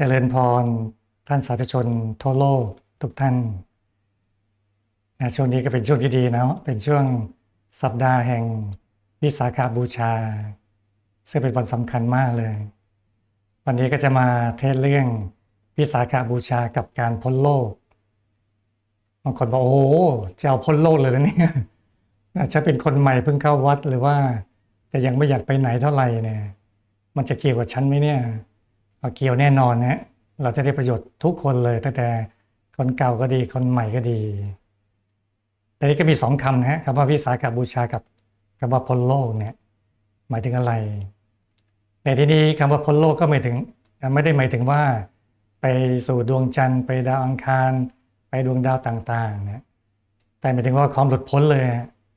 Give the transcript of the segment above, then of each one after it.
เจริญพร ท่านสาธุชนทั่วโลกทุกท่านนะช่วงนี้ก็เป็นช่วงที่ดีนะเป็นช่วงสัปดาห์แห่งวิสาขาบูชา ซึ่งเป็นวันสำคัญมากเลย วันนี้ก็จะมาเทศเรื่องวิสาขาบูชากับการพ้นโลกบางคนบอกโอ้จะเอาพ้นโลกเลยนะเนี่ยอาจจะเป็นคนใหม่เพิ่งเข้าวัดหรือว่า แต่ยังไม่อยากไปไหนเท่าไหร่เนี่ย มันจะเกี่ยวกับฉันไหมเนี่ย เอาเกี่ยวแน่นอนนะเราจะได้ประโยชน์ทุกคนเลยตั้งแต่คนเก่าก็ดีคนใหม่ก็ดีแต่นี้ก็มีสองคำนะฮะคำว่าวิสาขบูชากับคำว่าพ้นโลกเนี่ยหมายถึงอะไรในที่นี้คำว่าพ้นโลกก็หมายถึงไม่ได้หมายถึงว่า ไปสู่ดวงจันทร์ไปดาวอังคาร ไปดวงดาวต่างๆนะแต่หมายถึงว่าความหลุดพ้นเลย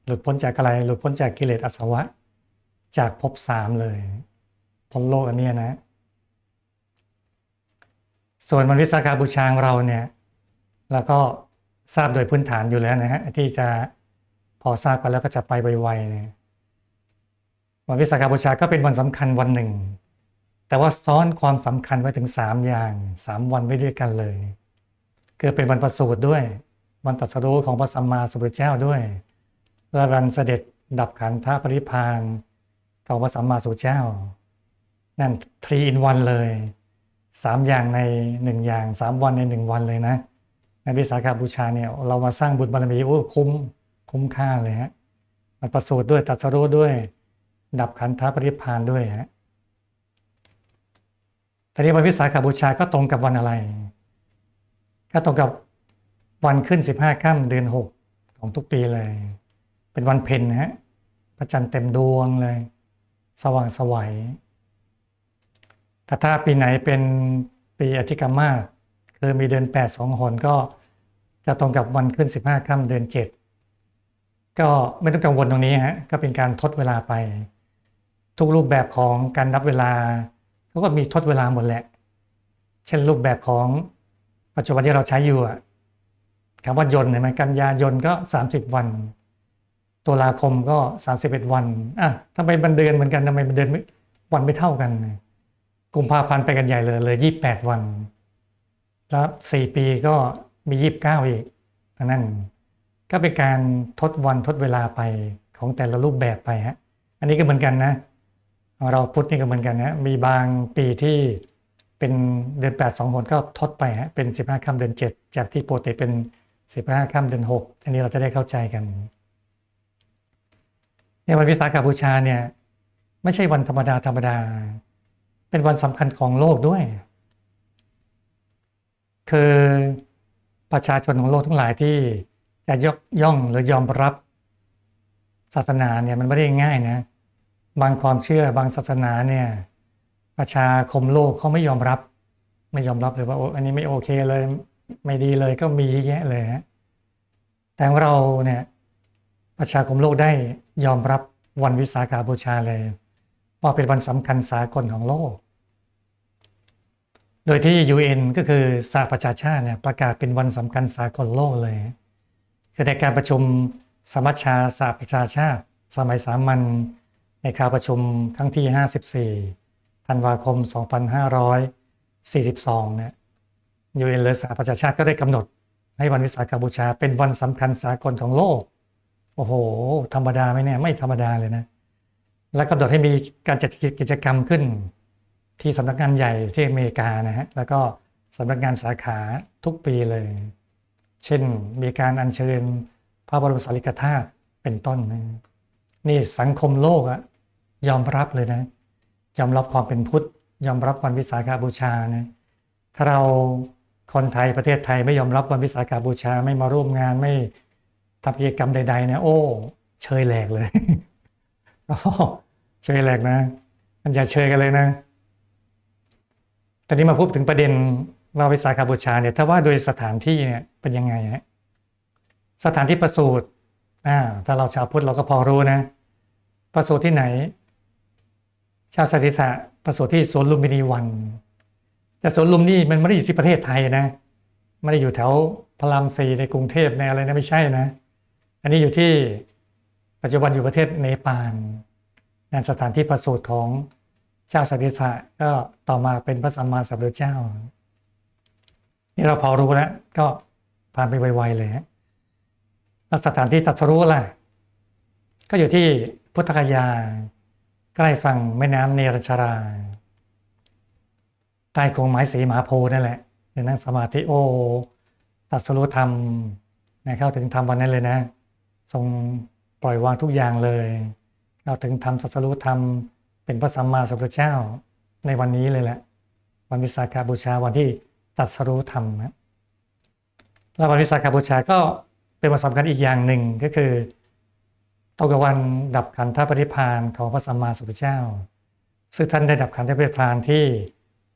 หลุดพ้นจากอะไรหลุดพ้นจากกิเลสอสวะ จากภพสามเลย พ้นโลกอันนี้นะ ส่วนวันวิสาขาบูชาของเราเนี่ยเราก็ทราบโดยพื้นฐานอยู่แล้วนะฮะที่จะพอทราบกันแล้วก็จะไปไวๆเนี่ยวันวิสาขาบูชาก็เป็นวันสำคัญวันหนึ่ง แต่ว่าซ้อนความสำคัญไว้ถึง 3 อย่าง 3 วันไว้ด้วยกันเลยคือเป็นวันประสูติด้วย วันตรัสรู้ของพระสัมมาสัมพุทธเจ้าด้วยและวันเสด็จดับขันธปริพานของพระสัมมาสัมพุทธเจ้า นั่นทรีอินวันเลย สามอย่างในหนึ่งอย่างสามวันในหนึ่งวันเลยนะในวิสาขาบูชาเนี่ยเรามาสร้างบุญบารมีโอ้คุ้มคุ้มค่าเลยฮะมันประสูติด้วยตัสรู้ด้วย ดับขันธปริพานด้วยฮะตอนนี้วันวิสาขาบูชาก็ตรงกับวันอะไร ก็ตรงกับวันขึ้นสิบห้าค่ำเดือนหกของทุกปีเลย เป็นวันเพ็ญนะฮะพระจันทร์เต็มดวงเลย สว่างสวัย แต่ถ้าปีไหนเป็นปีอธิกรรมมาคือมีเดือน8 2หนก็จะตรงกับวันขึ้น 15ค่ำเดือน 7 ก็ไม่ต้องกังวลตรงนี้ฮะก็เป็นการทดเวลาไป ทุกรูปแบบของการนับเวลาเขาก็มีทดเวลาหมดแหละ เช่นรูปแบบของปัจจุบันที่เราใช้อยู่อะคำว่ายนเห็นไหมกันยายนก็ 30 วันตุลาคมก็ 31 วันอะทำไมมันเดือนเหมือนกันทำไมมันเดือนวันไม่เท่ากัน กุมภาพันธ์ไปกันใหญ่เลยเลยยี่แปดวัน แล้วสี่ปีก็มียี่บเก้าอีกนั่นก็เป็นการทดวันทดเวลาไปของแต่ละรูปแบบไปฮะอันนี้ก็เหมือนกันนะเราพุทธนี่ก็เหมือนกันนะมีบางปีที่เป็นเดือนแปดสองหนก็ทดไปฮะเป็นสิบห้าค่ำเดือนเจ็ดจากที่โปกติเป็นสิบห้าค่ำเดือนหกอันนี้เราจะได้เข้าใจกันในวันวิสาขบูชาเนี่ยไม่ใช่วันธรรมดาธรรมดา เป็นวันสำคัญของโลกด้วย คือประชาชนของโลกทั้งหลายที่จะยกย่องหรือยอมรับศาสนาเนี่ยมันไม่ได้ง่ายนะ บางความเชื่อบางศาสนาเนี่ย ประชาคมโลกเขาไม่ยอมรับ ไม่ยอมรับเลยว่าอันนี้ไม่โอเคเลย ไม่ดีเลยก็มีแยะเลยฮะแต่เราเนี่ยประชาคมโลกได้ยอมรับวันวิสาขาบูชาเลย ว่าเป็นวันสำคัญสากลของโลก โดยที่ UN ก็คือสหประชาชาติเนี่ยประกาศเป็นวันสำคัญสากลโลกเลย คือในการประชุมสมัชชาสหประชาชาติ สมัยสามัญในการประชุมครั้งที่ 54 ธันวาคม 2542 เนี่ย UN หรือสหประชาชาติก็ได้กำหนด ให้วันวิสาขบูชาเป็นวันสำคัญสากลของโลก โอ้โห ธรรมดาไหมเนี่ย ไม่ธรรมดาเลยนะ และกำหนดให้มีการจัดกิจกรรมขึ้น ที่สำนักงานใหญ่ที่อเมริกานะฮะแล้วก็สำนักงานสาขาทุกปีเลย เช่นมีการอัญเชิญพระบรมสารีริกธาตุเป็นต้นนะนี่สังคมโลกอะยอมรับเลยนะ ยอมรับความเป็นพุทธ ยอมรับวันวิสาขาบูชานะถ้าเราคนไทยประเทศไทยไม่ยอมรับวันวิสาขาบูชาไม่มาร่วมงานไม่ทำกิจกรรมใดๆนะโอ้ เชยแหลกเลย เชยแหลกนะ มันอย่าเชยกันเลยนะ ตอนนี้มาพูดถึงประเด็นว่าวิสาขาบูชาเนี่ยถ้าว่าโดยสถานที่เนี่ยเป็นยังไงฮะสถานที่ประสูติอ่าถ้าเราชาวพุทธเราก็พอรู้นะ ประสูติที่ไหน ชาวสถิตะประสูติที่สวนลุมพินีวัน แต่สวนลุมนี่มันไม่ได้อยู่ที่ประเทศไทยนะไม่ได้อยู่แถวพระรามสีในกรุงเทพในอะไรนะไม่ใช่นะ อันนี้อยู่ที่ ปัจจุบันอยู่ประเทศเนปาลนั่นสถานที่ประสูติของเจ้าสัตติถะก็ต่อมาเป็นพระสัมมาสัมพุทธเจ้า นี่เราพอรู้แล้วก็ผ่านไปไวๆเลยฮะแล้วสถานที่ตัสรู้ล่ะ ก็อยู่ที่พุทธคยา ใกล้ฝั่งแม่น้ำเนรชาราใต้โคงไม้สีมหาโพนั่นแหละในนั่งสมาธิโอตัสรู้ธรรมนะเข้าถึงธรรมวันนั้นเลยนะ ทรง ปล่อยวางทุกอย่างเลยเข้าถึงธรรมตรัสรู้ธรรมเป็นพระสัมมาสัมพุทธเจ้าในวันนี้เลยแหละ วันวิสาขบูชาวันที่ตรัสรู้ธรรมนะแล้ววันวิสาขบูชาก็เป็นวันสำคัญอีกอย่างหนึ่งก็คือตรงกับวันดับขันธปริพานของพระสัมมาสัมพุทธเจ้า ซึ่งท่านได้ดับขันธปริพานที่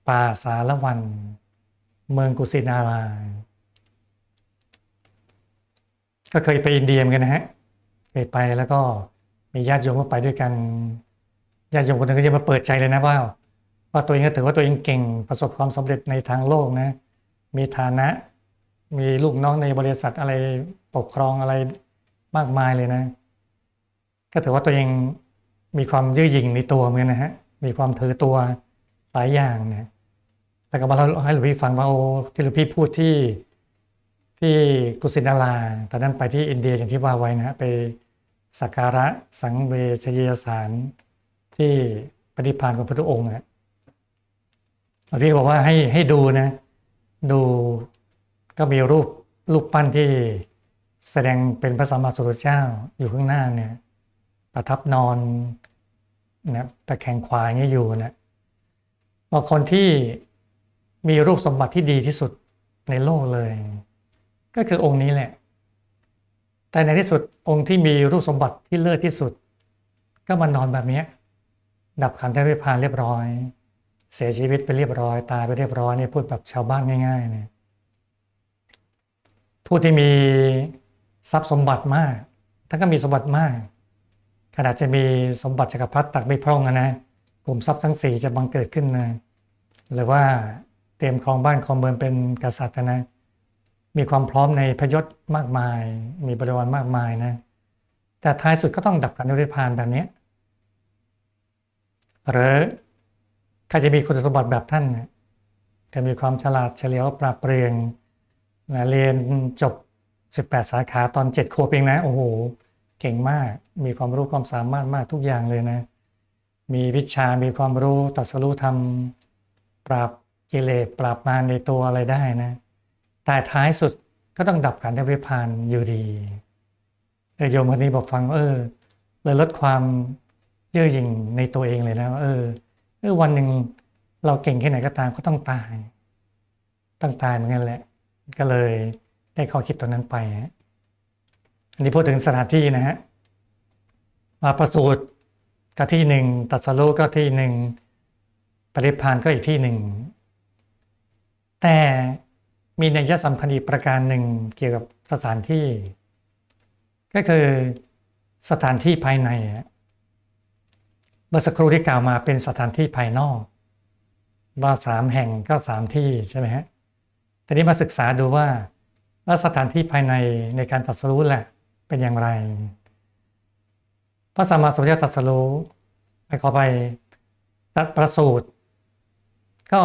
ป่าสารวัน เมืองกุสินาราก็เคยไปอินเดียเหมือนกันนะฮะ เคยไปแล้วก็มีญาติโยมก็ไปด้วยกันญาติโยมคนหนึ่งก็จะมาเปิดใจเลยนะว่าว่าตัวเองก็ถือว่าตัวเองเก่งประสบความสำเร็จในทางโลกนะ มีฐานะ มีลูกน้องในบริษัทอะไรปกครองอะไรมากมายเลยนะ ก็ถือว่าตัวเองมีความยืดหยิ่งในตัวเหมือนนะฮะมีความถือตัวหลายอย่างเนี่ยแล้วก็มาเล่าให้หลวงพี่ฟังว่าโอ้ที่หลวงพี่พูดที่ที่กุสินาราตอนนั้นไปที่อินเดียอย่างที่ว่าไว้นะฮะไป สักการะสังเวชยสถานที่ปฏิพานของพระพุทธองค์นะหลวงพี่บอกว่าให้ให้ดูนะ ดูก็มีรูปรูปปั้นที่แสดงเป็นพระสัมมาสัมพุทธเจ้าอยู่ข้างหน้าเนี่ย ประทับนอนนะตะแคงขวาอย่างนี้อยู่นะว่าคนที่มีรูปสมบัติที่ดีที่สุดในโลกเลย ก็คือองค์นี้แหละ แต่ในที่สุดองค์ที่มีรูปสมบัติที่เลิศที่สุด ก็มานอนแบบนี้ ดับขันธปริพานเรียบร้อย เสียชีวิตไปเรียบร้อย ตายไปเรียบร้อยนี่พูดแบบชาวบ้านง่ายๆเนี่ยผู้ที่มีทรัพย์สมบัติมากท่านก็มีสมบัติมากขนาดจะมีสมบัติจักรพรรดิตักไม่พร่องนะนะกลุ่มทรัพย์ทั้งสี่จะบังเกิดขึ้นนะหรือว่าเตรียมครองบ้านครองเมืองเป็นกษัตริย์นะ มีความพร้อมในพยศมากมาย มีบริวารมากมายนะ แต่ท้ายสุดก็ต้องดับขันธปริพานแบบนี้ หรือใครจะมีคุณสมบัติแบบท่านจะมีความฉลาดเฉลียวปราบเปรียงนะเรียนจบ 18 สาขาตอน7ขวเองนะ โอ้โห เก่งมาก มีความรู้ความสามารถมากทุกอย่างเลยนะ มีวิชา มีความรู้ตรัสรู้ธรรม ปราบกิเลส ปราบมารในตัวอะไรได้นะ แต่ท้ายสุดก็ต้องดับขันธปริพานอยู่ดีเออโยมคนนี้บอกฟังว่าเออเลยลดความเย่อหยิ่งในตัวเองเลยนะว่าเออเออวันหนึ่งเราเก่งแค่ไหนก็ตามก็ต้องตาย ต้องตายเหมือนกันแหละ ก็เลยได้ข้อคิดตรงนั้นไปอันนี้พูดถึงสถานที่นะฮะมาประสูติก็ที่หนึ่งตัสรู้ก็ที่หนึ่งปริพานก็อีกที่หนึ่งแต่ มีนัยสำคัญอีกประการหนึ่งเกี่ยวกับสถานที่ ก็คือสถานที่ภายในอะเมื่อสักครู่ที่กล่าวมาเป็นสถานที่ภายนอกว่าสามแห่งก็สามที่ใช่ไหมฮะแต่นี้มาศึกษาดูว่าแล้วสถานที่ภายในในการตรัสรู้แหละเป็นอย่างไร พระสัมมาสัมพุทธเจ้าตรัสรู้ไปขอไปตัดประสูตรก็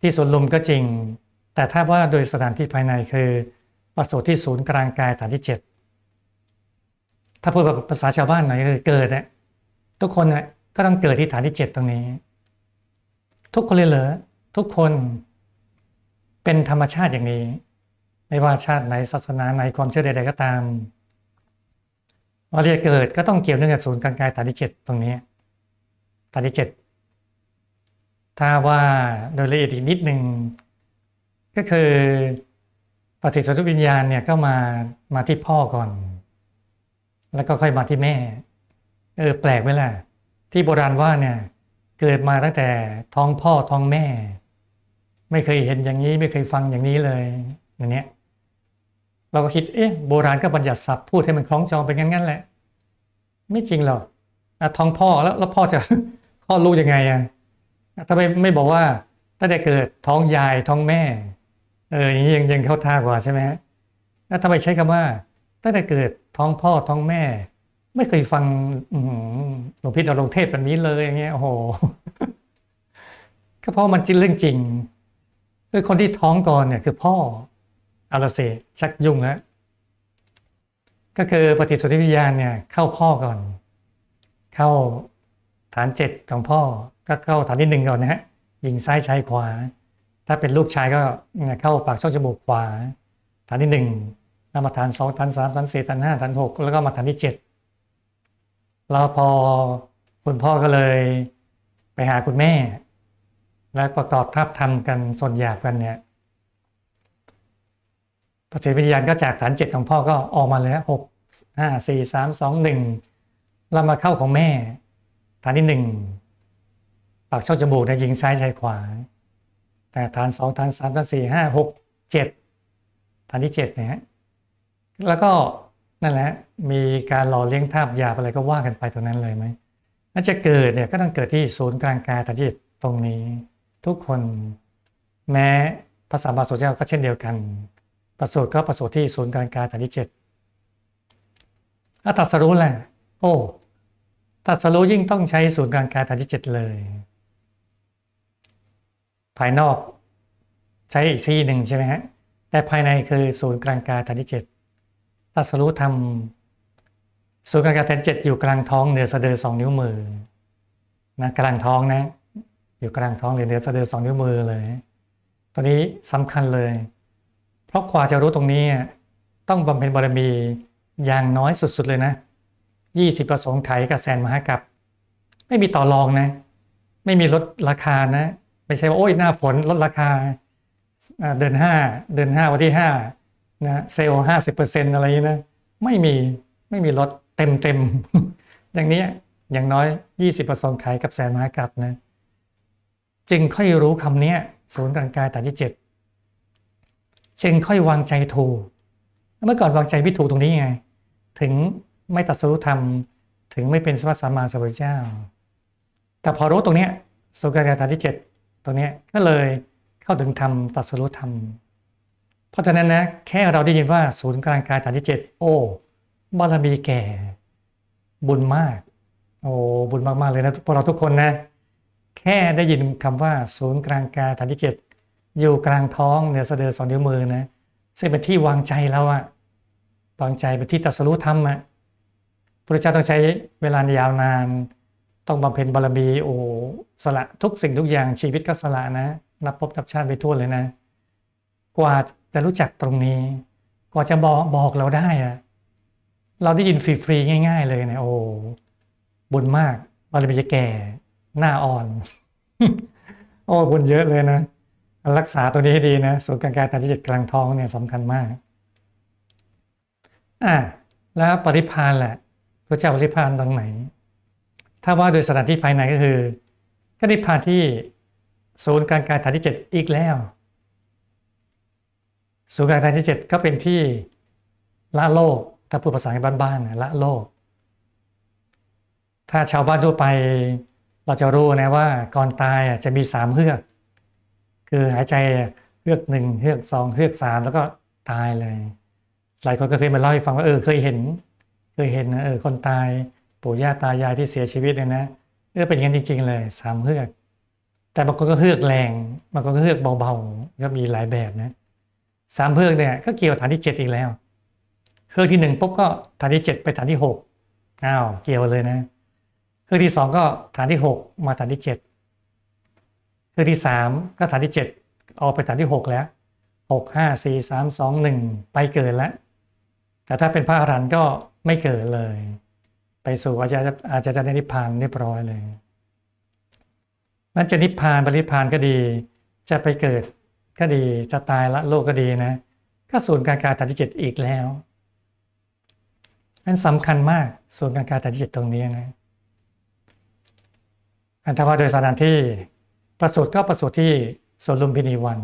ที่สวนลุมก็จริง แต่ถ้าว่าโดยสถานที่ภายในคือประสูตรที่ศูนย์กลางกายฐานที่เจ็ดถ้าพูดแบบภาษาชาวบ้านหน่อยก็คือเกิดเนี่ยทุกคนเนี่ยก็ต้องเกิดที่ฐานที่เจ็ดตรงนี้ ทุกคนเลยเหรอทุกคนเป็นธรรมชาติอย่างนี้ ไม่ว่าชาติไหนศาสนาไหนความเชื่อใดๆก็ตามว่าเรียกเกิดก็ต้องเกี่ยวเนื่องกับศูนย์กลางกายฐานที่เจ็ดตรงนี้ฐานที่เจ็ดถ้าว่าโดยละเอียดอีกนิดหนึ่ง ก็คือปฏิสนธิวิญญาณเนี่ยก็มามาที่พ่อก่อน แล้วก็ค่อยมาที่แม่ เออแปลกไหมล่ะ ที่โบราณว่าเนี่ย เกิดมาตั้งแต่ท้องพ่อท้องแม่ ไม่เคยเห็นอย่างนี้ไม่เคยฟังอย่างนี้เลยอย่างเนี้ยเราก็คิดเอ๊ะโบราณก็บัญญัติศัพท์พูดให้มันคล้องจองเป็นงั้นๆแหละ ไม่จริงหรอกท้องพ่อแล้วแล้วพ่อจะคลอดลูกยังไงอะถ้าไม่ไม่บอกว่าตั้งแต่เกิดท้องยายท้องแม่ เอออย่างนี้ยังยังเข้าท่ากว่าใช่ไหมฮะแล้วทำไมใช้คำว่า ตั้งแต่เกิดท้องพ่อท้องแม่ ไม่เคยฟังหลวงพี่ดำรงเทศแบบนี้เลยอย่างเงี้ยโอ้โหก็เพราะมันจริงเรื่องจริงคือคนที่ท้องก่อนเนี่ยคือพ่ออาราเซชักยุ่งแล้วก็คือปฏิสนธิวิญญาณเนี่ยเข้าพ่อก่อน เข้าฐานเจ็ดของพ่อ ก็เข้าฐานที่หนึ่งก่อนนะฮะยิงซ้ายชายขวา ถ้าเป็นลูกชายก็เข้าปากช่องจมูกขวา ฐานที่หนึ่งแล้วมาฐานสองฐานสามฐานสี่ฐานห้าฐานหกแล้วก็มาฐานที่เจ็ดแล้วพอคุณพ่อก็เลยไปหาคุณแม่ แล้วประกอบทับทำกันส่วนหยาบกันเนี่ยปฏิวิญญาณก็จากฐานเจ็ดของพ่อก็ออกมาเลยหกห้าสี่สามสองหนึ่งแล้วมาเข้าของแม่ ฐานที่หนึ่งปากช่องจมูกเนี่ยยิงซ้ายชายขวา แต่ฐานสองฐานสามฐานสี่ห้าหกเจ็ดฐานที่เจ็ดเนี่ยฮะแล้วก็นั่นแหละมีการหล่อเลี้ยงภาพหยาบอะไรก็ว่ากันไปตรงนั้นเลยไหมน่าจะเกิดเนี่ยก็ต้องเกิดที่ศูนย์กลางกายฐานที่เจ็ดตรงนี้ ทุกคนแม้พระสัมมาสุเจ้าก็เช่นเดียวกัน ประสูติก็ประสูติที่ศูนย์กลางกายฐานที่เจ็ดถ้าตสรู้แหละโอ้ตรัสรู้ยิ่งต้องใช้ศูนย์กลางกายฐานที่เจ็ดเลย ภายนอกใช้อีกที่หนึ่งใช่ไหมฮะแต่ภายในคือศูนย์กลางกายฐานที่เจ็ดตัสรู้ทำศูนย์กลางกายฐานเจ็ดอยู่กลางท้องเหนือสะดือสองนิ้วมือนะกลางท้องนะ อยู่กลางท้องหรือเหนือสะดือสองนิ้วมือเลย ตอนนี้สำคัญเลย เพราะกว่าจะรู้ตรงนี้ต้องบำเพ็ญบารมีอย่างน้อยสุดๆเลยนะ20ประสงค์ไขกับแสนมหากับ ไม่มีต่อรองนะ ไม่มีลดราคานะ ไม่ใช่ว่าโอ้ยหน้าฝนลดราคาเดือนห้าเดือนห้าวันที่ห้านะเซลล์ห้าสิบเปอร์เซ็นต์อะไรอย่างนี้นะไม่มีไม่มีลดเต็มเต็มอย่างนี้อย่างน้อย20ปอระสงค์ไขกับแสนมหากับนะจึงค่อยรู้คำนี้ศูนย์กลางกายฐานที่เจ็ดจึงค่อยวางใจถูกเมื่อก่อนวางใจไม่ถูกตรงนี้ไง ถึงไม่ตัดสู้ธรรม ถึงไม่เป็นสวัสสัมมาสัมพุทธเจ้า แต่พอรู้ตรงนี้ศูนย์กลางกายฐานที่เจ็ด ตรงนี้ก็เลยเข้าถึงธรรมตัดสู้ธรรม เพราะฉะนั้นนะแค่เราได้ยินว่าศูนย์กลางกายฐานที่เจ็ดโอ้บารมีแก่ บุญมาก โอ้บุญมากๆเลยนะพวกเราทุกคนนะ แค่ได้ยินคำว่าศูนย์กลางกายฐานที่เจ็ดอยู่กลางท้องเหนือสะดือสองนิ้วมือนะซึ่งเป็นที่วางใจเราอะวางใจเป็นที่ตัสรู้ธรรมอะพระเจ้าต้องใช้เวลายาวนาน ต้องบำเพ็ญบารมีโอ้สละทุกสิ่งทุกอย่างชีวิตก็สละนะ นับพบนับชาติไปทั่วเลยนะ กว่าจะรู้จักตรงนี้ กว่าจะบอกบอกเราได้อะเราได้ยินฟรีๆง่าย ๆ เลยนะโอ้บุญมากบารมีจะแก่หน้าอ่อน โอ้บุญเยอะเลยนะ รักษาตัวนี้ให้ดีนะส่วนกลางกายฐานที่จ็ดกลางท้องเนี่ยสำคัญมากอะแล้วปริพานแหละพระเจ้าปริพานตรงไหน ถ้าว่าโดยสถานที่ภายในก็คือก็นิพพานที่ศูนย์กางกายฐานที่เจ็ดอีกแล้ว ศูนย์กางกายฐานที่เจ็ดก็เป็นที่ละโลก ถ้าพูดภาษาบ้านๆละโลก ถ้าชาวบ้านทั่วไปเราจะรู้นะว่าก่อนตายจะมีสามเฮือก คือหายใจเฮือกหนึ่งเฮือกสองเฮือกสามแล้วก็ตายเลย หลายคนก็เคยมาเล่าให้ฟังว่าเออเคยเห็น เคยเห็นนะเออคนตาย ปู่ย่าตายายที่เสียชีวิตเนี่ยนะเออเป็นอย่างนั้นจริง ๆ เลยสามเฮือก แต่บางคนก็เฮือกแรงบางคนก็เฮือกเบาๆก็มีหลายแบบนะสามเฮือกเนี่ยก็เกี่ยวฐานที่เจ็ดอีกแล้วเฮือกที่หนึ่งปุ๊บก็ฐานที่เจ็ดไปฐานที่หกอ้าวเกี่ยวเลยนะเฮือกที่สองก็ฐานที่หกมาฐานที่เจ็ดคือกที่สามก็ฐานที่เจ็ดออกไปฐานที่หกแล้วหกห้าสี่สามสองหนึ่งไปเกิดแล้วแต่ถ้าเป็นพระอรหันต์ก็ไม่เกิดเลย ไปสู่อาจจะอาจจะได้นิพพานเรียบร้อยเลยนั้นจะนิพพานปรินิพพานก็ดี จะไปเกิดก็ดีจะตายละโลกก็ดีนะ ก็ศูนย์กลางกายฐานที่เจ็ดอีกแล้วนั้นสำคัญมากศูนย์กลางกายฐานที่เจ็ดตรงนี้นะอันถ้าว่าโดยสถานที่ประสูติก็ประสูติที่สวนลุมพินีวัน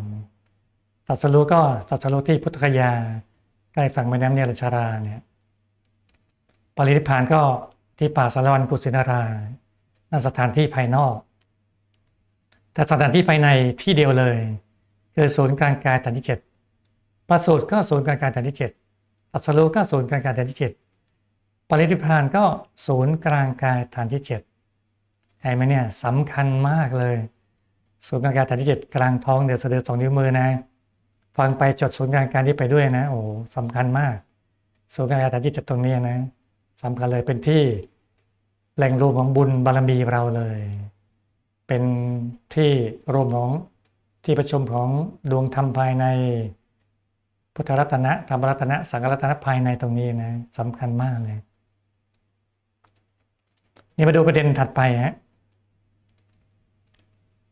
ตัสรู้ก็ตัสรู้ที่พุทธคยาใกล้ฝั่งแม่น้ำเนรชาราเนี่ยปรินิพพานก็ ที่ป่าสารวันกุสินารานั่นสถานที่ภายนอก แต่สถานที่ภายในที่เดียวเลย คือศูนย์กลางกายฐานที่เจ็ดประสูติก็ศูนย์กลางกายฐานที่เจ็ดตัสรู้ก็ศูนย์กลางกายฐานที่เจ็ดปรินิพานก็ศูนย์กลางกายฐานที่เจ็ดเห็นไหมเนี่ยสำคัญมากเลย ศูนย์กลางกายฐานที่เจ็ดกลางท้องเหนือสดือสองนิ้วมือนะฟังไปจดศูนย์กลางกายนี้ไปด้วยนะโอ้สำคัญมากศูนย์กลางกายฐานที่เจ็ดตรงนี้นะ สำคัญเลยเป็นที่แหล่งรวมของบุญบารมีเราเลย เป็นที่รวมของที่ประชุมของดวงธรรมภายใน พุทธรัตนะธรรมรัตนะ สังฆรัตนะภายในตรงนี้นะสำคัญมากเลย นี่มาดูประเด็นถัดไปฮะ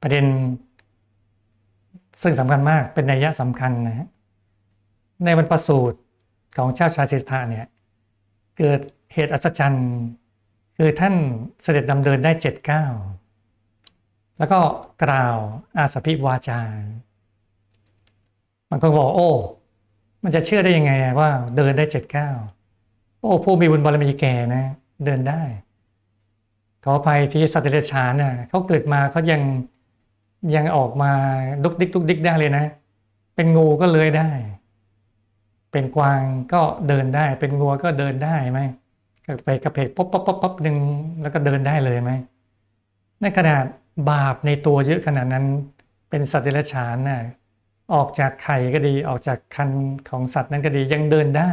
ประเด็น ซึ่งสำคัญมากเป็นนัยยะสำคัญนะฮะในบรรพสูตรของเจ้าชายสิทธาเนี่ย เกิด เหตุอัศจรรย์คือท่านเสด็จดำเนินได้เจ็ดเก้าแล้วก็กล่าวอาสพิวาจา มันก็บอกโอ้ มันจะเชื่อได้ยังไงว่าเดินได้เจ็ดเก้าโอ้ผู้มีบุญบารมีแก่นะ เดินได้ขออภัยที่สัตว์เดรัจฉานน่ะเขาเกิดมาเขายังยังออกมาดุกดิกดุกดิกได้เลยนะ เป็นงูก็เลื้อยได้ เป็นกวางก็เดินได้ เป็นงัวก็เดินได้ไหม ไปกระเพกป๊อปป๊อปป๊อปป๊อปหนึ่งแล้วก็เดินได้เลยไหมในขนาดบาปในตัวเยอะขนาดนั้น เป็นสัตว์เดรัจฉานน่ะออกจากไข่ก็ดีออกจากคันของสัตว์นั้นก็ดียังเดินได้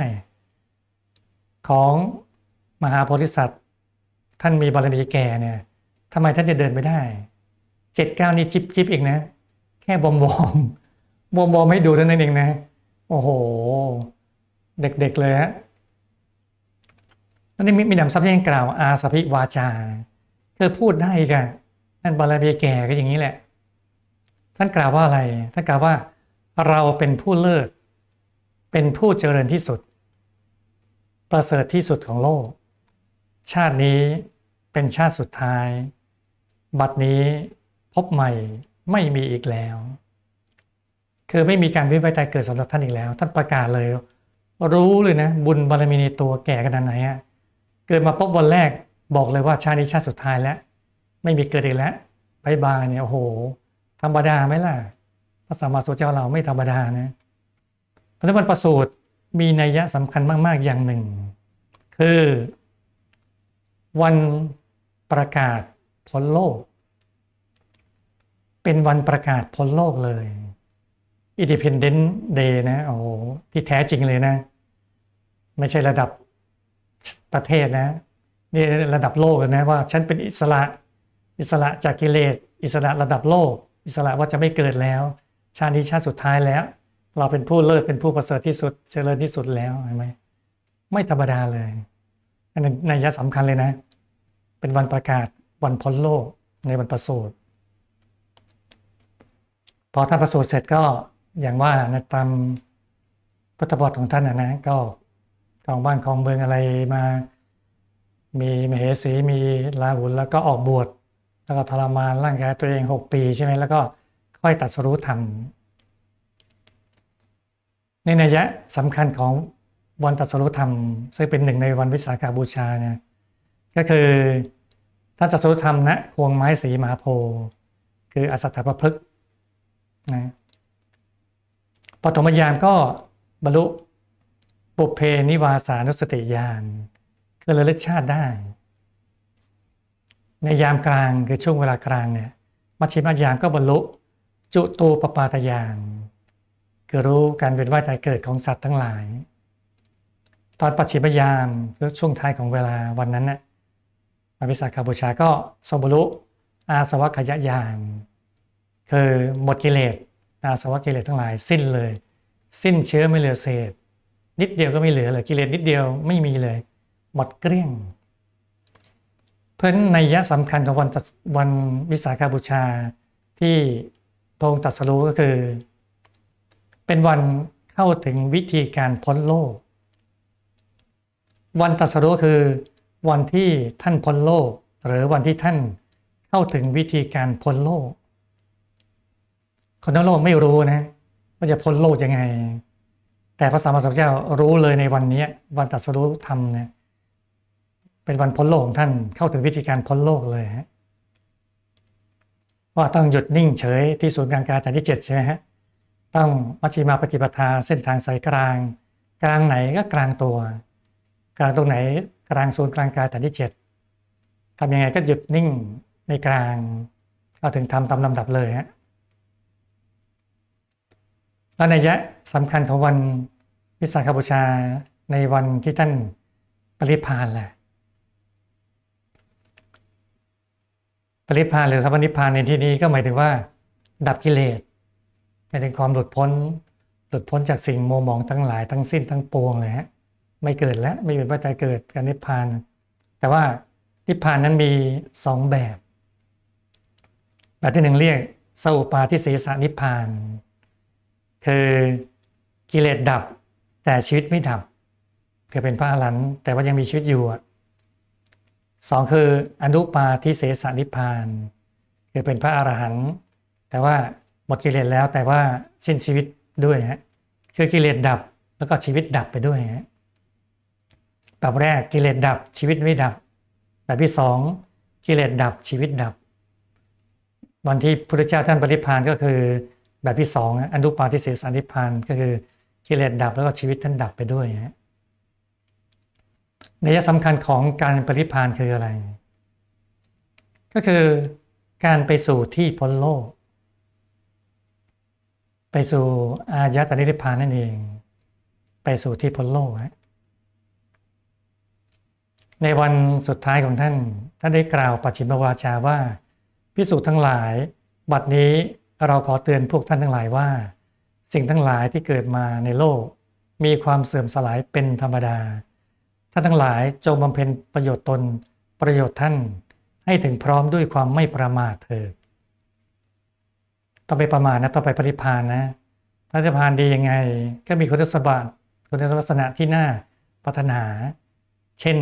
ของมหาโพธิสัตว์ ท่านมีบารมีแก่เนี่ยทำไมท่านจะเดินไม่ได้เจ็ดเก้านี่จิบจิบเองนะ แค่บอมบอมบอมบอมให้ดูเท่านั้นเองนะ โอ้โห เด็กๆเลยฮะ แล้วนี่มีมีนำซับยังกล่าวอาสพิวาจา เธอพูดได้กันนั่นบารมียแก่ก็อย่างนี้แหละ ท่านกล่าวว่าอะไร ท่านกล่าวว่าเราเป็นผู้เลิศเป็นผู้เจริญที่สุด ประเสริฐที่สุดของโลก ชาตินี้เป็นชาติสุดท้าย บัดนี้พบใหม่ไม่มีอีกแล้ว คือไม่มีการวิวัยตายเกิดสำหรับท่านอีกแล้ว ท่านประกาศเลย รู้เลยนะ บุญบารมีในตัวแก่ขนาดไหนอะ เกิดมาพบวันแรกบอกเลยว่าชาตินี้ชาติสุดท้ายแล้ว ไม่มีเกิดอีกแล้วบายบายเนี่ยโอ้โห ธรรมดาไหมล่ะพระสัมมาสัมพุทธเจ้าเราไม่ธรรมดานะเพราะฉะนั้นวันประสูติมีนัยยะสำคัญมาก ๆ อย่างหนึ่ง คือ วันประกาศพ้นโลก เป็นวันประกาศพ้นโลกเลย Independent Day นะโอ้โหที่แท้จริงเลยนะ ไม่ใช่ระดับ ประเทศนะนี่ระดับโลกนะว่าฉันเป็นอิสระอิสระจากกิเลสอิสระระดับโลก อิสระว่าจะไม่เกิดแล้ว ชาตินี้ชาติสุดท้ายแล้ว เราเป็นผู้เลิศเป็นผู้ประเสริฐที่สุดเจริญที่สุดแล้วเห็นไหมไม่ธรรมดาเลยอันนั้นนัยยะสำคัญเลยนะ เป็นวันประกาศวันพ้นโลกในวันประสูติพอท่านประสูติเสร็จก็อย่างว่านะตามพุทธบทของท่านนะนะก็ ของบ้านของเมืองอะไรมา มีมเหสีมีลาหุนแล้วก็ออกบวชแล้วก็ทรมานร่างกายตัวเอง 6 ปีใช่ไหมแล้วก็ค่อยตัดสรู้ธรรมในนัยยะสำคัญของวันตัดสรุธรรม ซึ่งเป็นหนึ่งในวันวิสาขาบูชาเนี่ยก็คือท่านตัดสรุธรรมณควงไม้สีมหาโพธิ์คืออสัตถประพฤกษ์นะปฐมยามก็บรรลุ ปุเพนิวาสานุสติญาณคือระลึกชาติได้ ในยามกลางคือช่วงเวลากลางเนี่ยมัชชิมยามก็บรรลุจุตูปปาตยานคือรู้การเวียนว่ายตายเกิดของสัตว์ทั้งหลาย ตอนปัจฉิมยามคือช่วงท้ายของเวลาวันนั้นน่ะมาวิสาขาบูชาก็สมบรรลุอาสวัคยญาณคือหมดกิเลสอาสวะกิเลสทั้งหลายสิ้นเลย สิ้นเชื้อไม่เหลือเศษ นิดเดียวก็ไม่เหลือเลยกิเลสนิดเดียวไม่มีเลย หมดเกลี้ยง เพราะในยะสำคัญของวันวันวิสาขาบูชาที่พระองค์ตรัสรู้ก็คือ เป็นวันเข้าถึงวิธีการพ้นโลก วันตรัสรู้คือ วันที่ท่านพ้นโลก หรือวันที่ท่านเข้าถึงวิธีการพ้นโลก คนทั้งโลกไม่รู้นะว่าจะพ้นโลกยังไง แต่พระสัมมาสัมพุทธเจ้ารู้เลยในวันนี้วันตรัสรู้ธรรมเนี่ยเป็นวันพ้นโลกของท่านเข้าถึงวิธีการพ้นโลกเลยฮะว่าต้องหยุดนิ่งเฉยที่ศูนย์กลางกายฐานที่เจ็ดใช่ไหมฮะต้องมัชฌิมาปฏิปทาเส้นทางสายกลาง กลางไหนก็กลางตัว กลางตรงไหนกลางศูนย์กลางกายฐานที่เจ็ดทำยังไงก็หยุดนิ่งในกลางเราถึงทำตามลำดับเลยฮะ แล้วนัยะสำคัญของวันวิสาขบูชาในวันที่ท่านปริพานแหละปริพานหรือคำว่านิพพานในที่นี้ก็หมายถึงว่า ดับกิเลสหมายถึงความหลุดพ้น หลุดพ้นจากสิ่งโมหมองทั้งหลายทั้งสิ้นทั้งปวงเลยฮะไม่เกิดแล้วไม่เป็นปัจจัยเกิดการนิพพาน แต่ว่านิพพานนั้นมีสองแบบ แบบที่หนึ่งเรียกสอุปาทิเสสนิพพาน คือกิเลสดับ แต่ชีวิตไม่ดับ คือเป็นพระอรหันต์แต่ว่ายังมีชีวิตอยู่สองคืออนุปาทิเสสนิพพาน คือเป็นพระอรหันต์แต่ว่าหมดกิเลสแล้วแต่ว่าสิ้นชีวิตด้วยฮะคือกิเลสดับแล้วก็ชีวิตดับไปด้วยฮะแบบแรกกิเลสดับชีวิตไม่ดับ แบบที่สองกิเลสดับชีวิตดับ วันที่พระพุทธเจ้าท่านปริพานก็คือ แบบที่สองอนุปาทิเสสอนิพพานก็คือกิเลสดับแล้วก็ชีวิตท่านดับไปด้วยฮะนัยสำคัญของการปริพานคืออะไร ก็คือการไปสู่ที่พ้นโลก ไปสู่อายตนะนิพพานนั่นเอง ไปสู่ที่พ้นโลกฮะในวันสุดท้ายของท่าน ท่านได้กล่าวปัจฉิมวาจาว่าพิสูจน์ทั้งหลาย บัดนี้ เราขอเตือนพวกท่านทั้งหลายว่า สิ่งทั้งหลายที่เกิดมาในโลก มีความเสื่อมสลายเป็นธรรมดา ท่านทั้งหลายจงบำเพ็ญประโยชน์ตนประโยชน์ท่านให้ถึงพร้อมด้วยความไม่ประมาทเถิดต้องไปประมาทนะต้องไปปริพานนะปริพานดียังไง ก็มีคุณสมบัติคุณลักษณะที่น่าพัฒนา เช่น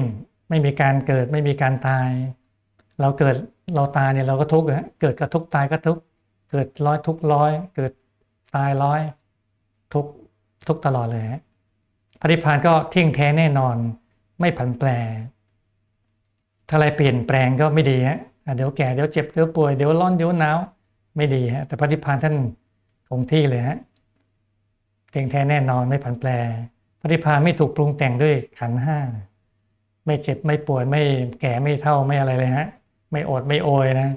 ไม่มีการเกิดไม่มีการตาย เราเกิดเราตายเนี่ยเราก็ทุกข์ฮะเกิดก็ทุกข์ตายก็ทุกข์ เกิดร้อยทุกร้อย เกิดตายร้อยทุกทุกตลอดเลยฮะปฏิพานก็เที่ยงแท้แน่นอน ไม่ผันแปร ถ้าอะไรเปลี่ยนแปลงก็ไม่ดีฮะเดี๋ยวแก่เดี๋ยวเจ็บเดี๋ยวป่วยเดี๋ยวร้อนเดี๋ยวหนาวไม่ดีฮะแต่ปฏิพานท่านคงที่เลยฮะเที่ยงแท้แน่นอนไม่ผันแปรปฏิพานไม่ถูกปรุงแต่งด้วยขันห้าไม่เจ็บไม่ป่วยไม่แก่ไม่เท่าไม่อะไรเลยฮะ ไม่อดไม่โอยนะ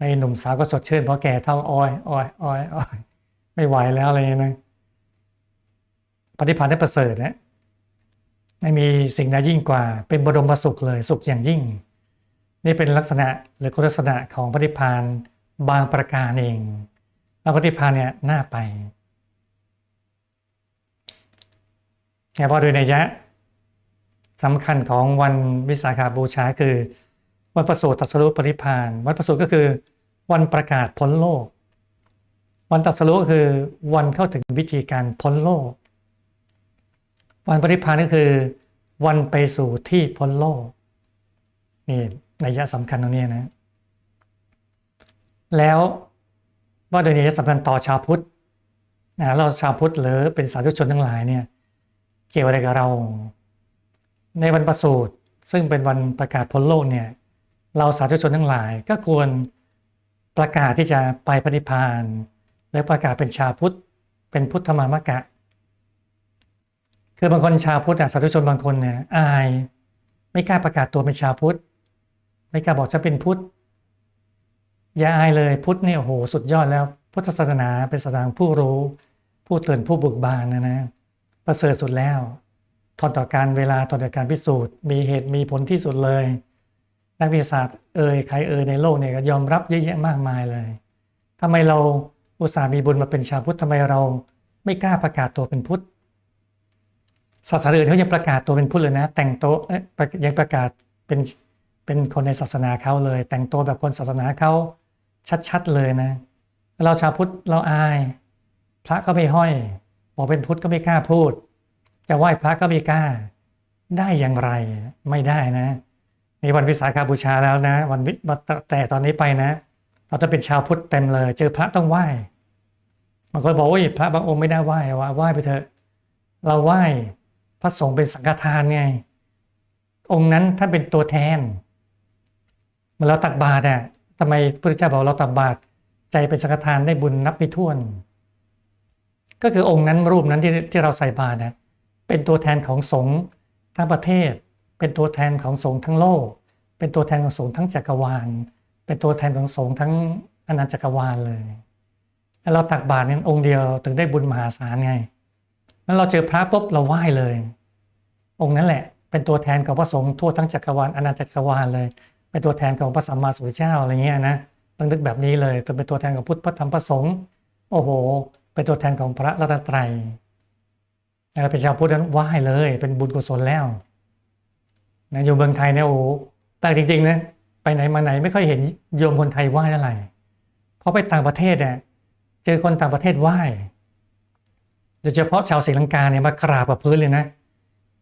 ในหนุ่มสาวก็สดชื่นเพราะแก่เท่าอ้อยอ้อยอ้อยอ้อยไม่ไหวแล้วอะไรนะปฏิภาณได้ประเสริฐนะไม่มีสิ่งใดยิ่งกว่า เป็นบรมสุขเลยสุขอย่างยิ่ง นี่เป็นลักษณะหรือคุณลักษณะของปฏิภาณบางประการเองแล้วปฏิภาณเนี่ยน่าไปแต่พอโดยในยยะสำคัญของวันวิสาขาบูชาคือ วันประสูติตรัสรู้ปริพานวันประสูติก็คือ วันประกาศพ้นโลก วันตรัสรู้ก็คือวันเข้าถึงวิธีการพ้นโลก วันปริพานก็คือ วันไปสู่ที่พ้นโลกนี่นัยยะสำคัญตรงนี้นะ แล้วว่าโดยนัยยะสำคัญต่อชาวพุทธนะเราชาวพุทธหรือเป็นสาธุชนทั้งหลายเนี่ยเกี่ยวอะไรกับเรา ในวันประสูติซึ่งเป็นวันประกาศพ้นโลกเนี่ย เราสาธุชนทั้งหลายก็ควรประกาศที่จะไปปฏิพานและประกาศเป็นชาวพุทธ เป็นพุทธมามกะ คือบางคนชาวพุทธสาธุชนบางคนเนี่ยอาย ไม่กล้าประกาศตัวเป็นชาวพุทธ ไม่กล้าบอกจะเป็นพุทธ อย่าอายเลยพุทธเนี่ยโอ้โหสุดยอดแล้ว พุทธศาสนาเป็นศาสนาผู้รู้ ผู้เตือนผู้บุกบานนะนะประเสริฐสุดแล้วทนต่อการเวลาทนต่อการพิสูจน์ มีเหตุมีผลที่สุดเลย นักวิทยาศาสตร์เอ่ยใครเอ่ยในโลกเนี่ยก็ยอมรับเยอะแยะมากมายเลยทำไมเราอุตส่าห์มีบุญมาเป็นชาวพุทธทำไมเราไม่กล้าประกาศตัวเป็นพุทธศาสนาอื่นเขายังประกาศตัวเป็นพุทธเลยนะ แต่งตัวยังประกาศเป็นเป็นคนในศาสนาเขาเลย แต่งตัวแบบคนศาสนาเขาชัดๆเลยนะ เราชาวพุทธเราอาย พระก็ไม่ห้อยบอกเป็นพุทธก็ไม่กล้าพูด จะไหว้พระก็ไม่กล้า ได้อย่างไรไม่ได้นะ นี่วันวิสาขาบูชาแล้วนะ วันวิแต่ตอนนี้ไปนะ เราจะเป็นชาวพุทธเต็มเลย เจอพระต้องไหว้บางคนบอกว่าพระบางองค์ไม่ได้ไหว้ว่าไหว้ไปเถอะเราไหว้พระสงฆ์เป็นสังฆทานไง องค์นั้นท่านเป็นตัวแทนเมื่อเราตักบาตรอะทำไมพระพุทธเจ้าบอกเราตักบาตรใจเป็นสังฆทานได้บุญนับไม่ถ้วน ก็คือองค์นั้นรูปนั้นที่ที่เราใส่บาตรนะเป็นตัวแทนของสงฆ์ทั้งประเทศ เป็นตัวแทนของสงฆ์ทั้งโลก เป็นตัวแทนของสงฆ์ทั้งจักรวาล เป็นตัวแทนของสงฆ์ทั้งอนันตจักรวาลเลยแล้วเราตักบาตรเนี่ยองค์เดียวถึงได้บุญมหาศาลไงแล้วเราเจอพระปุ๊บเราไหว้เลย องค์นั้นแหละ เป็นตัวแทนของพระสงฆ์ทั่วทั้งจักรวาลอาณาจักรวาลเลย เป็นตัวแทนของพระสัมมาสัมพุทธเจ้าอะไรเงี้ยนะต้องนึกแบบนี้เลยต้องเป็นตัวแทนของพุทธพระธรรมพระสงฆ์โอ้โห เป็นตัวแทนของพระรัตนตรัยนะเป็นชาวพุทธนั้นไหว้เลย เป็นบุญกุศลแล้ว นะอยู่เมืองไทยเนี่ยโอ้แต่จริงๆนะไปไหนมาไหนไม่ค่อยเห็นโยมคนไทยไหว้อะไรเพราะไปต่างประเทศเนี่ยเจอคนต่างประเทศไหว้โดยเฉพาะชาวศรีลังกาเนี่ยมากราบกับพื้นเลยนะ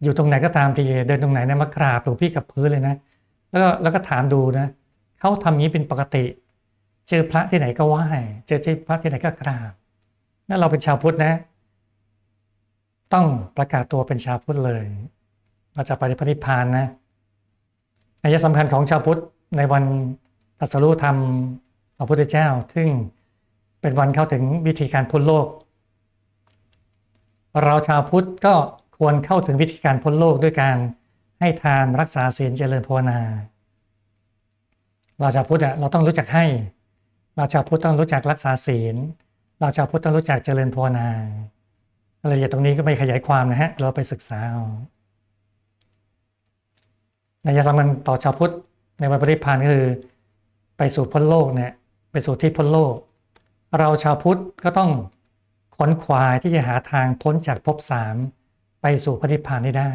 อยู่ตรงไหนก็ตามทีเดินตรงไหนเนี่ยมากราบหลวงพี่กับพื้นเลยนะ แล้วก็แล้วก็ถามดูนะเขาทำอย่างนี้เป็นปกติ เจอพระที่ไหนก็ไหว้เจอที่พระที่ไหนก็กราบนั่นเราเป็นชาวพุทธนะ ต้องประกาศตัวเป็นชาวพุทธเลย เราจะไปฏิพนิพพานนะนัยสำคัญของชาวพุทธในวันตัสรู้ธรรมของพระพุทธเจ้า ซึ่งเป็นวันเข้าถึงวิธีการพ้นโลก เราชาวพุทธก็ควรเข้าถึงวิธีการพ้นโลกด้วยการให้ทานรักษาศีลเจริญภาวนา เราชาวพุทธเราต้องรู้จักให้ เราชาวพุทธต้องรู้จักรักษาศีล เราชาวพุทธต้องรู้จักเจริญภาวนา รายละเอียดตรงนี้ก็ไม่ขยายความนะฮะ เราไปศึกษาเอา นยะสำคัญต่อชาวพุทธในวันปฏิพานก็คือ ไปสู่พ้นโลกเนี่ยไปสู่ที่พ้นโลก เราชาวพุทธก็ต้องขนขวายที่จะหาทางพ้นจากภพสามไปสู่พระนิพพานให้ได้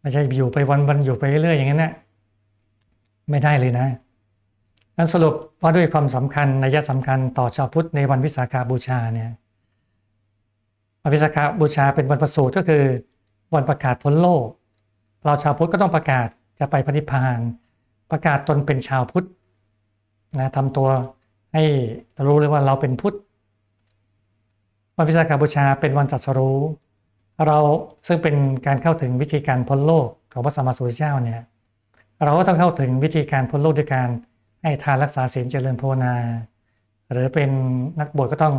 ไม่ใช่อยู่ไปวันๆอยู่ไปเรื่อยๆอย่างนั้นนะไม่ได้เลยนะนั้นสรุปว่าด้วยความสำคัญนัยสำคัญต่อชาวพุทธในวันวิสาขาบูชาเนี่ยวันวิสาขาบูชาเป็นวันประสูติก็คือวันประกาศพ้นโลก เราชาวพุทธก็ต้องประกาศจะไปพระนิพพาน ประกาศตนเป็นชาวพุทธนะทำตัวให้รู้เลยว่าเราเป็นพุทธวันวิสาขาบูชาเป็นวันตรัสรู้ เราซึ่งเป็นการเข้าถึงวิธีการพ้นโลกของพระสัมมาสัมพุทธเจ้าเนี่ยเราก็ต้องเข้าถึงวิธีการพ้นโลกด้วยการให้ทานรักษาศีลเจริญภาวนา หรือเป็นนักบวชก็ต้อง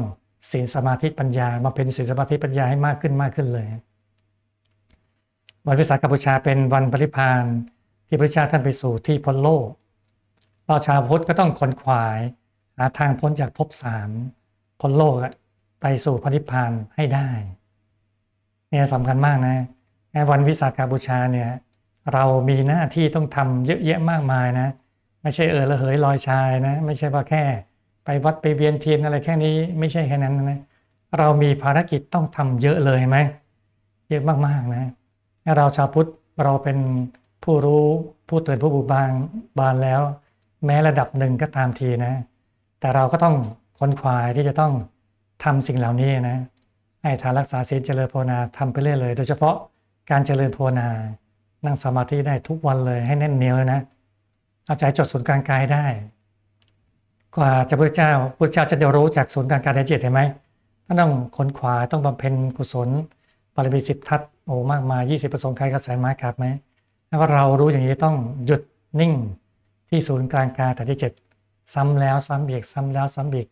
ศีลสมาธิปัญญามาเป็นศีลสมาธิปัญญาให้มากขึ้นมากขึ้นเลย วันวิสาขบูชาเป็นวันปริพานที่พระเจ้าท่านไปสู่ที่พ้นโลกเราชาวพุทธก็ต้องขนขวาย หาทางพ้นจากภพสามพ้นโลกไปสู่พระนิพพานให้ได้เนี่ยสำคัญมากนะวันวิสาขบูชาเนี่ยเรามีหน้าที่ต้องทำเยอะแยะมากมายนะ ไม่ใช่เออละเหยลอยชายนะ ไม่ใช่ว่าแค่ ไปวัดไปเวียนเทียนอะไรแค่นี้ ไม่ใช่แค่นั้นนะเรามีภารกิจต้องทำเยอะเลยไหมเยอะมากๆนะ เราชาวพุทธเราเป็นผู้รู้ผู้ตื่นผู้บุบางบานแล้ว แม้ระดับหนึ่งก็ตามทีนะ แต่เราก็ต้องค้นควายที่จะต้องทำสิ่งเหล่านี้นะให้ทานรักษาศีลเจริญภาวนาทำไปเรื่อยเลย โดยเฉพาะการเจริญภาวนา นั่งสมาธิได้ทุกวันเลยให้แน่นเหนียวนะ เอาใจจดศูนย์กลางกายได้ กว่าจะพระเจ้าพระเจ้าจะได้รู้จากศูนย์กลางกายได้เจ็ดเห็นไหมต้องค้นขวาต้องบำเพ็ญกุศล บารมีสิบทัศโอ้มากมายยี่สิบประสงค์ใครกระแสไม้ขาดไหมแล้วเรารู้อย่างนี้ต้องหยุดนิ่งที่ศูนย์กลางกายแต่ที่เจ็ดซ้ำแล้วซ้ำอีกซ้ำแล้วซ้ำอีก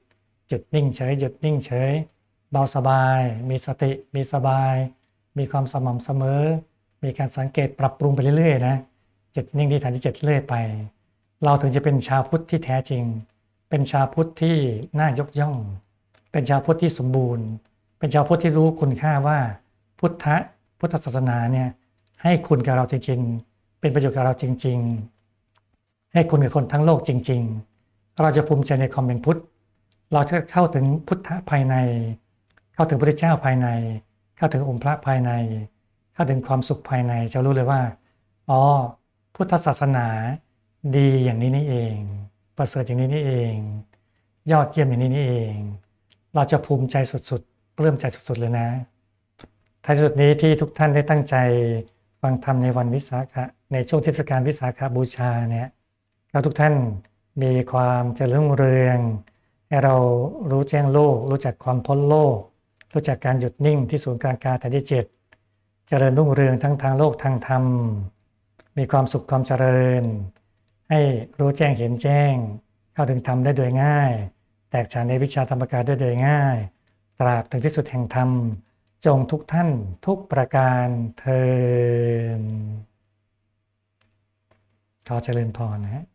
หยุดนิ่งเฉยหยุดนิ่งเฉย เบาสบาย มีสติ มีสบาย มีความสม่ำเสมอ มีการสังเกตปรับปรุงไปเรื่อยๆนะจุดนิ่งที่ฐานที่เจ็ดเรื่อยไป เราถึงจะเป็นชาวพุทธที่แท้จริง เป็นชาวพุทธที่น่ายกย่อง เป็นชาวพุทธที่สมบูรณ์ เป็นชาวพุทธที่รู้คุณค่าว่า พุทธพุทธศาสนาเนี่ยให้คุณกับเราจริง ๆ เป็นประโยชน์กับเราจริง ๆ ให้คุณกับคนทั้งโลกจริง ๆ เราจะภูมิใจในความเป็นพุทธ เราจะเข้าถึงพุทธภายใน เข้าถึงพระเจ้าภายใน เข้าถึงองค์พระภายใน เข้าถึงความสุขภายในจะรู้เลยว่าอ๋อพุทธศาสนาดีอย่างนี้นี่เอง ประเสริฐอย่างนี้นี่เอง ยอดเยี่ยมอย่างนี้นี่เอง เราจะภูมิใจสุดๆปลื้มใจสุดๆเลยนะ ท้ายสุดนี้ที่ทุกท่านได้ตั้งใจฟังธรรมในวันวิสาขะในช่วงเทศกาลวิสาขบูชาเนี่ยเราทุกท่านมีความเจริญรุ่งเรืองให้เรารู้แจ้งโลก รู้จักความพ้นโลก รู้จักการหยุดนิ่งที่ศูนย์กลางกายฐานที่เจ็ดเจริญรุ่งเรืองทั้งทางโลกทางธรรม มีความสุขความเจริญ ให้รู้แจ้งเห็นแจ้ง เข้าถึงธรรมได้โดยง่าย แตกฉานในวิชาธรรมกายได้โดยง่าย ตราบถึงที่สุดแห่งธรรม จงทุกท่านทุกประการเทินขอเจริญพรนะฮะ